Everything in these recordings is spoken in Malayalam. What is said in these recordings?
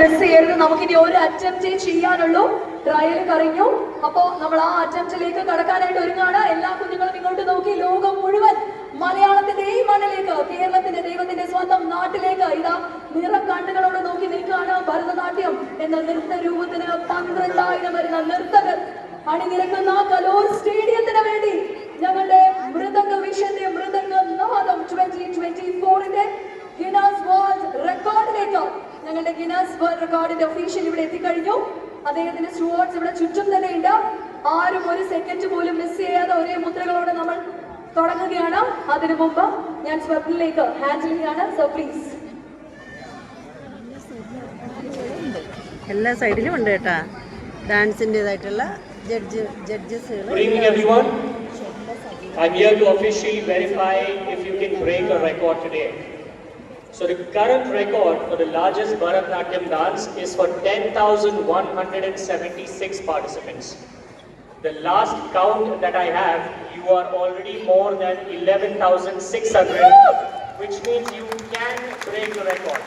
മിസ് ചെയ്യരുത് നമുക്കിനി ഒരു അറ്റംപ്റ്റേ ചെയ്യാനുള്ളൂ. ട്രയൽ കഴിഞ്ഞു. അപ്പോ നമ്മൾ ആ അറ്റംപ്റ്റിലേക്ക് കടക്കാനായിട്ട് ഒരുങ്ങാണ് എല്ലാ കുഞ്ഞുങ്ങളും ഇങ്ങോട്ട് നോക്കി. ലോകം മുഴുവൻ മലയാളത്തിന്റെ ഈ മണ്ണിലേക്ക് കേരളത്തിന്റെ ദൈവത്തിന്റെ സ്വന്തം നാട്ടിലേക്ക് ഇതാ നിറ കണ്ണുകളോട് നോക്കി നിൽക്കുകയാണ് ഭരതനാട്യം എന്ന നൃത്ത രൂപത്തിന് പന്ത്രണ്ടായിരം വരുന്ന നർത്തകർ അണിനിരക്കുന്ന കലോർ സ്റ്റേഡിയത്തിന് വേണ്ടി ഞങ്ങളുടെ മൃദംഗ വിഷന്റെ മൃദംഗ നാദം ട്വന്റി ട്വന്റി ഫോറിന്റെ ഗിനാസ് വേൾഡ് റെക്കോർഡിലേക്ക് ഞങ്ങളുടെ ഗിനാസ് വേൾഡ് റെക്കോർഡിന്റെ ഒഫീഷ്യൽ ഇവിടെ എത്തിക്കഴിഞ്ഞു. അദ്ദേഹത്തിന്റെ സ്റ്റുവാർട്സ് ഇവിടെ ചുറ്റും തന്നെ ഉണ്ട്. ആരും ഒരു സെക്കൻഡ് പോലും മിസ് ചെയ്യാതെ ഒരേ മുദ്രകളോടെ നമ്മൾ തുടങ്ങുകയാണ്. അതിനു മുമ്പ് ഞാൻ സ്വപ്നിലേക്ക് ഹാൻഡിൽ ചെയ്യാണ് സോ പ്ലീസ് എല്ലാ സൈഡിലും ഉണ്ട് കേട്ടാ. ഡാൻസിന്റെതായിട്ടുള്ള ജഡ്ജ് ജഡ്ജസുകൾ everyone. I'm here to officially verify if you can break a record today. So the current record for the largest Bharatanatyam dance is for 10,176 participants. The last count that I have, you are already more than 11,600, which means you can break the record.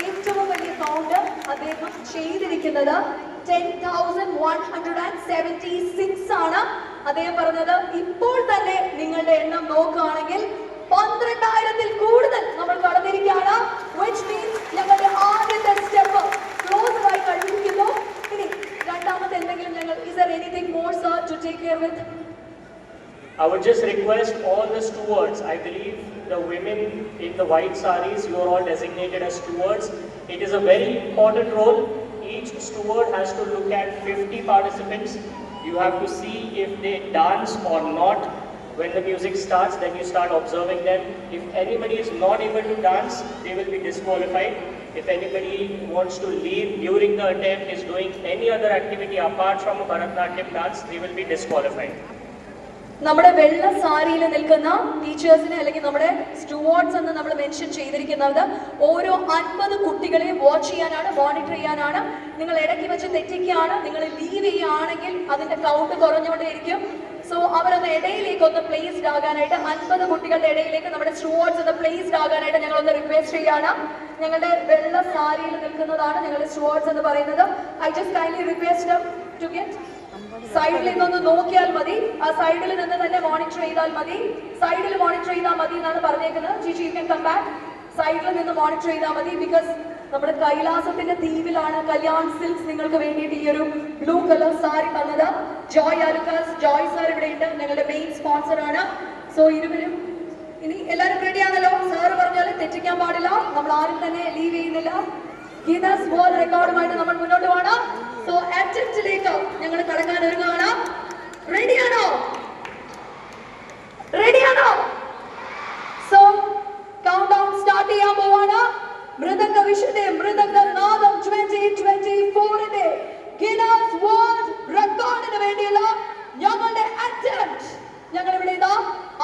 ഏറ്റവും വലിയ കൗണ്ട് അദ്ദേഹം ചെയ്തിരിക്കുന്നത് ten thousand one hundred and seventy six ആണ് അദ്ദേഹം പറഞ്ഞത് ഇപ്പോൾ തന്നെ which means ഞങ്ങളുടെ ആദ്യത്തെ സ്റ്റെപ്പ് ക്ലോസ് ആയി കഴിഞ്ഞിരിക്കുന്നു ഇനി രണ്ടാമത്തെ എന്തെങ്കിലും ഞങ്ങൾ is there anything more sir to take care with I would just request all the stewards, I believe the women in the white saris, you are all designated as stewards. It is a very important role. Each steward has to look at 50 participants. You have to see if they dance or not. When the music starts, then you start observing them. If anybody is not able to dance, they will be disqualified. If anybody wants to leave during the attempt, is doing any other activity apart from a Bharatanatyam dance, they will be disqualified. നമ്മുടെ വെള്ള സാരിയിൽ നിൽക്കുന്ന ടീച്ചേഴ്സിനെ അല്ലെങ്കിൽ നമ്മുടെ സ്റ്റുവാർഡ്സ് എന്ന് നമ്മൾ മെൻഷൻ ചെയ്തിരിക്കുന്നത് ഓരോ അൻപത് കുട്ടികളെ വാച്ച് ചെയ്യാനാണ് മോണിറ്റർ ചെയ്യാനാണ് നിങ്ങൾ ഇടയ്ക്ക് വെച്ച് തെറ്റിക്കുകയാണ് നിങ്ങൾ ലീവ് ചെയ്യുകയാണെങ്കിൽ അതിന്റെ കൗണ്ട് കുറഞ്ഞുകൊണ്ടേയിരിക്കും സോ അവരൊന്ന് ഇടയിലേക്ക് ഒന്ന് പ്ലേസ്ഡ് ആകാനായിട്ട് അൻപത് കുട്ടികളുടെ ഇടയിലേക്ക് നമ്മുടെ സ്റ്റുവാർഡ്സ് ഒന്ന് പ്ലേസ്ഡ് ആകാനായിട്ട് ഞങ്ങൾ ഒന്ന് റിക്വസ്റ്റ് ചെയ്യാണ്. ഞങ്ങളുടെ വെള്ള സാരിയിൽ നിൽക്കുന്നതാണ് ഞങ്ങളുടെ സ്റ്റുവാർഡ്സ് എന്ന് പറയുന്നത്. I just kindly request to get സൈഡിൽ നിന്നൊന്ന് നോക്കിയാൽ മതി. ആ സൈഡിൽ നിന്ന് തന്നെ മോണിറ്റർ ചെയ്താൽ മതി. സൈഡിൽ മോണിറ്റർ ചെയ്താൽ മതി എന്നാണ് പറഞ്ഞേക്കുന്നത്. ചേച്ചി യു കൻ കം ബാക്ക് സൈഡിൽ നിന്ന് മോണിറ്റർ ചെയ്താൽ മതി ബിക്കോസ് നമ്മുടെ കൈലാസത്തിന്റെ തീവിലാണ് കല്യാൺ സിൽക്സ് നിങ്ങൾക്ക് വേണ്ടിയിട്ട് ഈ ഒരു ബ്ലൂ കളർ സാരി തന്നത്. ജോയ് അലുക്കാസ് ജോയ് സാർ ഇവിടെ ഉണ്ട്. ഞങ്ങളുടെ മെയിൻ സ്പോൺസർ ആണ്. സോ ഇരുവരും ഇനി എല്ലാവരും റെഡി ആണല്ലോ? സാറ് പറഞ്ഞാൽ തെറ്റിക്കാൻ പാടില്ല. നമ്മൾ ആരും തന്നെ ലീവ് ചെയ്യുന്നില്ല. ഗിനസ് വേൾഡ് റെക്കോർഡുമായിട്ട് നമ്മൾ മുന്നോട്ട് പോകണം. സോ അറ്റംപ്റ്റിലേക്ക് ഞങ്ങൾ കടക്കാൻ ഒരുങ്ങുകയാണ്. റെഡിയാണോ റെഡിയാണോ സോ കൗണ്ട് ഡൗൺ സ്റ്റാർട്ട് ചെയ്യാൻ പോവാണ്. മൃദംഗ വിഷുടെ മൃദംഗ നാദം ട്വന്റി ട്വന്റി ഫോറിന്റെ ഗിനസ് വേൾഡ് റെക്കോർഡിന് വേണ്ടിയുള്ള ഞങ്ങളുടെ അറ്റംപ്റ്റ് ഞങ്ങൾ ഇവിടെ ഇതാ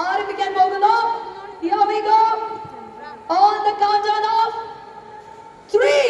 ആരംഭിക്കാൻ പോകുന്നു Here we go. On the countdown of three,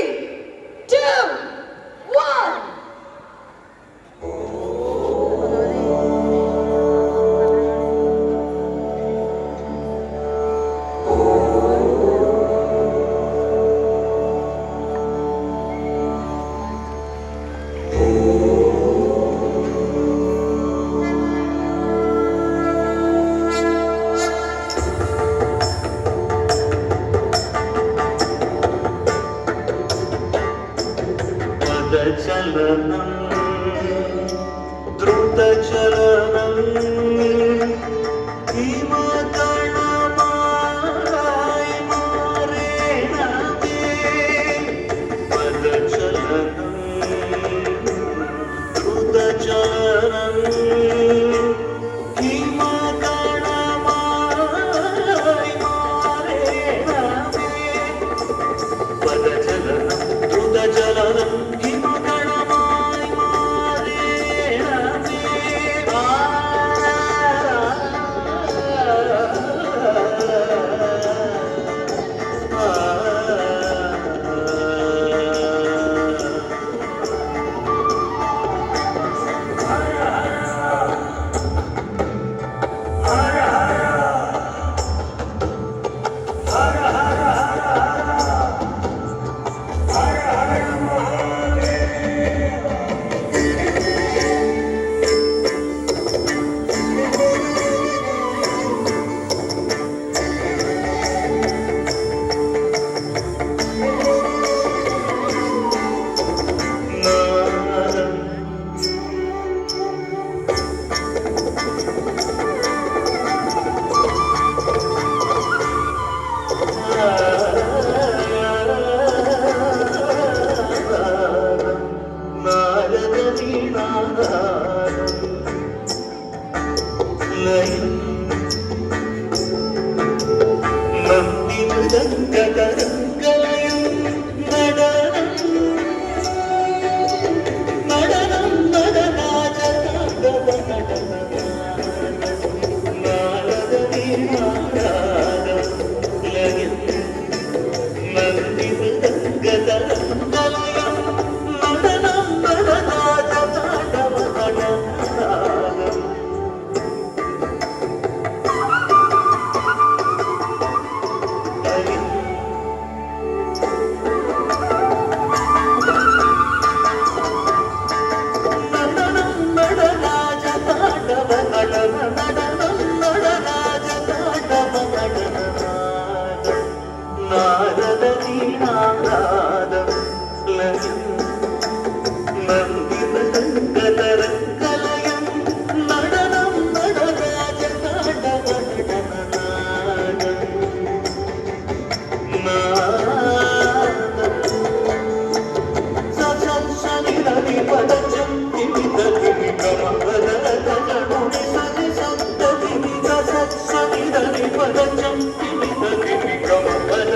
Bueno,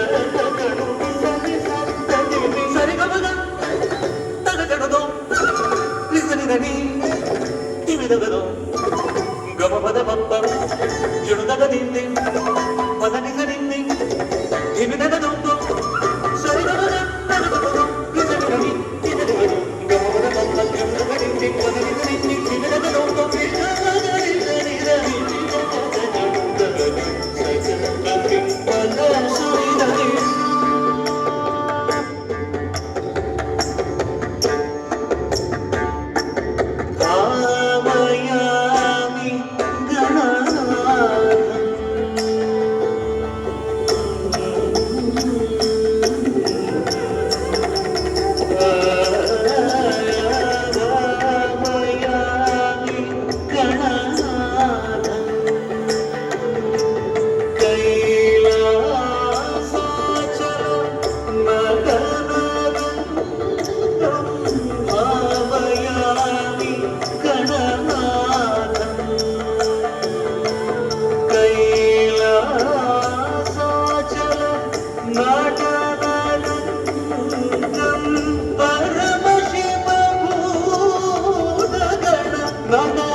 Bana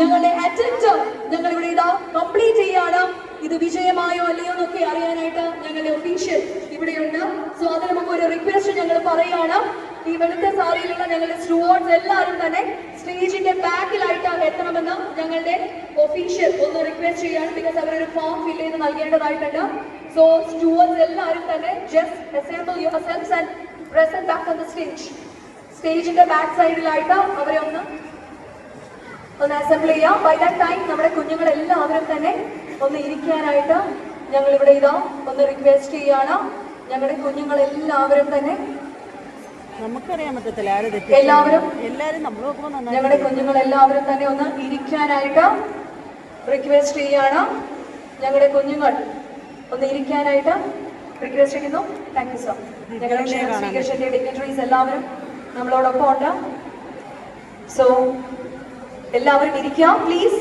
ഞങ്ങളുടെ അറ്റംപ്റ്റ് ഞങ്ങൾ ഇവിടെ ഇതാ കംപ്ലീറ്റ് ചെയ്യാണ്. ഇത് വിജയമായോ അല്ലയോ എന്നൊക്കെ അറിയാനായിട്ട് ഞങ്ങളുടെ ഒഫീഷ്യൽ ഇവിടെയുണ്ട്. സോ അത് നമുക്ക് ഒരു റിക്വസ്റ്റ് ഞങ്ങൾ പറയുകയാണ് ഈ വെളുത്ത സാരിയിലുള്ള ഞങ്ങളുടെ സ്റ്റുവാർഡ്സ് എല്ലാവരും തന്നെ സ്റ്റേജിന്റെ ബാക്കിലായിട്ട് എത്തണമെന്ന് ഞങ്ങളുടെ ഒഫീഷ്യൽ ഒന്ന് റിക്വസ്റ്റ് ചെയ്യാണ്. ബിക്കോസ് അവരൊരു ഫോം ഫിൽ ചെയ്ത് നൽകേണ്ടതായിട്ടുണ്ട്. സോ സ്റ്റുവാർഡ്സ് എല്ലാവരും തന്നെ just assemble yourselves and present back on the stage സ്റ്റേജിന്റെ back സൈഡിലായിട്ട് അവരെ ഒന്ന് ഒന്ന് അസംബിൾ ചെയ്യാം. ബൈ ദാറ്റ് ടൈം നമ്മുടെ കുഞ്ഞുങ്ങൾ എല്ലാവരും തന്നെ ഒന്ന് ഇരിക്കാനായിട്ട് ഞങ്ങൾ ഇവിടെ ഇതാ ഒന്ന് റിക്വസ്റ്റ് ചെയ്യാണ്. ഞങ്ങളുടെ കുഞ്ഞുങ്ങൾ എല്ലാവരും തന്നെ നമുക്കറിയാൻ പറ്റത്തില്ല എല്ലാവരും എല്ലാവരും നമ്മൾ ഞങ്ങളുടെ കുഞ്ഞുങ്ങൾ എല്ലാവരും തന്നെ ഒന്ന് ഇരിക്കാനായിട്ട് റിക്വസ്റ്റ് ചെയ്യാണ്. ഞങ്ങളുടെ കുഞ്ഞുങ്ങൾ ഒന്ന് ഇരിക്കാനായിട്ട് റിക്വസ്റ്റ് ചെയ്യുന്നു. താങ്ക് യു സർ ഞങ്ങളുടെ ക്ഷേമ സ്വീകരിച്ചിന്റെ ഡിഗ്നറ്ററീസ് എല്ലാവരും നമ്മളോടൊപ്പം ഉണ്ട്. സോ എല്ലാവരും ഇരിക്കാം പ്ലീസ്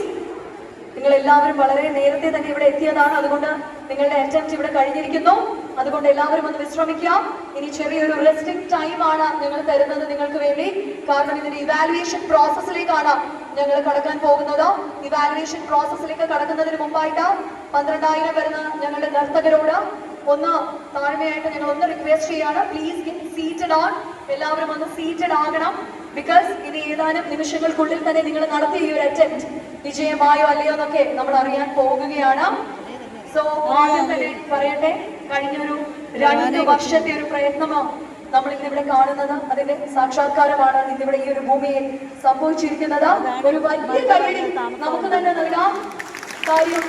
നിങ്ങൾ എല്ലാവരും വളരെ നേരത്തെ തന്നെ ഇവിടെ എത്തിയതാണ്. അതുകൊണ്ട് നിങ്ങളുടെ അറ്റംപ്റ്റ് ഇവിടെ കഴിഞ്ഞിരിക്കുന്നു. അതുകൊണ്ട് എല്ലാവരും ഒന്ന് വിശ്രമിക്കാം. ഇനി ചെറിയൊരു റെസ്റ്റിംഗ് ടൈം ആണ് ഞങ്ങൾ തരുന്നത് നിങ്ങൾക്ക് വേണ്ടി. കാരണം ഇതിന്റെ ഇവാലുവേഷൻ പ്രോസസ്സിലേക്കാണ് ഞങ്ങൾ കടക്കാൻ പോകുന്നത്. ഇവാലുവേഷൻ പ്രോസസ്സിലേക്ക് കടക്കുന്നതിന് മുമ്പായിട്ട് പന്ത്രണ്ടായിരം വരുന്ന ഞങ്ങളുടെ നർത്തകരോട് ഒന്ന് താഴ്മയായിട്ട് ഞങ്ങൾ ഒന്ന് റിക്വസ്റ്റ് ചെയ്യാണ്. പ്ലീസ് ഗെറ്റ് സീറ്റഡ് ഓൺ എല്ലാവരും ഒന്ന് സീറ്റഡ് ആകണം. ബിക്കോസ് ഇനി ഏതാനും നിമിഷങ്ങൾക്കുള്ളിൽ തന്നെ നിങ്ങൾ നടത്തിയ ഈ ഒരു അറ്റംപ്റ്റ് വിജയമായോ അല്ലയോ എന്നൊക്കെ നമ്മൾ അറിയാൻ പോകുകയാണ്. സോ ആദ്യം തന്നെ പറയട്ടെ കഴിഞ്ഞൊരു രണ്ട് വർഷത്തെ ഒരു പ്രയത്നമോ നമ്മൾ ഇന്നിവിടെ കാണുന്നത്. അതിന്റെ സാക്ഷാത്കാരമാണ് ഇന്നിവിടെ ഈ ഒരു ഭൂമിയിൽ സംഭവിച്ചിരിക്കുന്നത്. ഒരു വലിയ കൈയടി നമുക്ക് തന്നെ നൽകാം. കാര്യം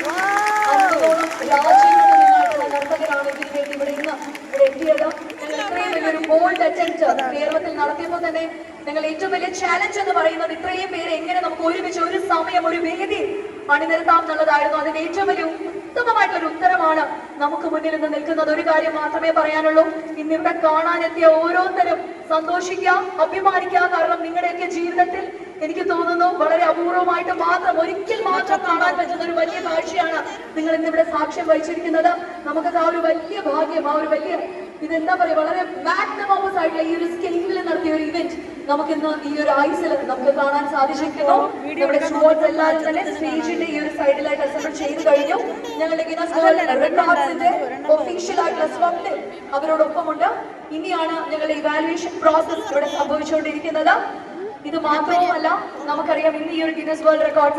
അൻപതോളം രാജ്യങ്ങളിൽ നിന്നായിട്ടുള്ള നർത്തകരാണ് ഇതിനു വേണ്ടി ഇവിടെ ഇന്ന് ഇവിടെ എത്തിയത് ഞങ്ങൾ ഇത്രയും വലിയൊരു ബോൾഡ് അറ്റംപ്റ്റ് കേരളത്തിൽ നടത്തിയപ്പോൾ തന്നെ ഞങ്ങൾ ഏറ്റവും വലിയ ചാലഞ്ച് എന്ന് പറയുന്നത് ഇത്രയും പേര് എങ്ങനെ നമുക്ക് ഒരുമിച്ച് ഒരു സമയം ഒരു വേദി അണിനിരത്താം എന്നുള്ളതായിരുന്നു. അതിന്റെ ഏറ്റവും വലിയ ഉത്തമമായിട്ടുള്ള ഒരു ഉത്തരമാണ് നമുക്ക് മുന്നിൽ നിന്ന് നിൽക്കുന്നത്. ഒരു കാര്യം മാത്രമേ പറയാനുള്ളൂ. ഇന്ന് ഇവിടെ കാണാനെത്തിയ ഓരോരുത്തരും സന്തോഷിക്കാം അഭിമാനിക്കാം കാരണം നിങ്ങളുടെയൊക്കെ ജീവിതത്തിൽ എനിക്ക് തോന്നുന്നു വളരെ അപൂർവമായിട്ട് മാത്രം ഒരിക്കൽ മാത്രം കാണാൻ പറ്റുന്ന ഒരു വലിയ കാഴ്ചയാണ് നിങ്ങൾ ഇന്നിവിടെ സാക്ഷ്യം വഹിച്ചിരിക്കുന്നത്. നമുക്ക് ആ ഒരു വലിയ ഭാഗ്യം ആ ഒരു വലിയ ഇതെന്താ പറയാ വളരെ മാഗ്നമോസ് ആയിട്ടുള്ള ഈ ഒരു സ്കെയിലിൽ നടത്തിയ ഒരു ഇവന്റ് നമുക്ക് ഇന്ന് ഈ ഒരു ആയുസിൽ നമുക്ക് കാണാൻ സാധിച്ചിരിക്കുന്നു. നമ്മുടെ സ്റ്റുവർട്സ് എല്ലാവരും തന്നെ സ്റ്റേജിന്റെ ഈ ഒരു സൈഡിലായിട്ട് അസംബിൾ ചെയ്ത് കഴിഞ്ഞു. ഞങ്ങളുടെ ഗിനസ് വേൾഡ് റെക്കോർഡ്സിന്റെ ഒഫീഷ്യൽ ആയിട്ടുള്ള സ്വപ്നം അവരോടൊപ്പമുണ്ട്. ഇനിയാണ് ഞങ്ങളുടെ ഇവാലുവേഷൻ പ്രോസസ് ഇവിടെ സംഭവിച്ചുകൊണ്ടിരിക്കുന്നത്. ഇത് മാത്രവുമല്ല നമുക്കറിയാം ഇന്ന് ഈ ഒരു ഗിനസ് വേൾഡ് റെക്കോർഡ്സ്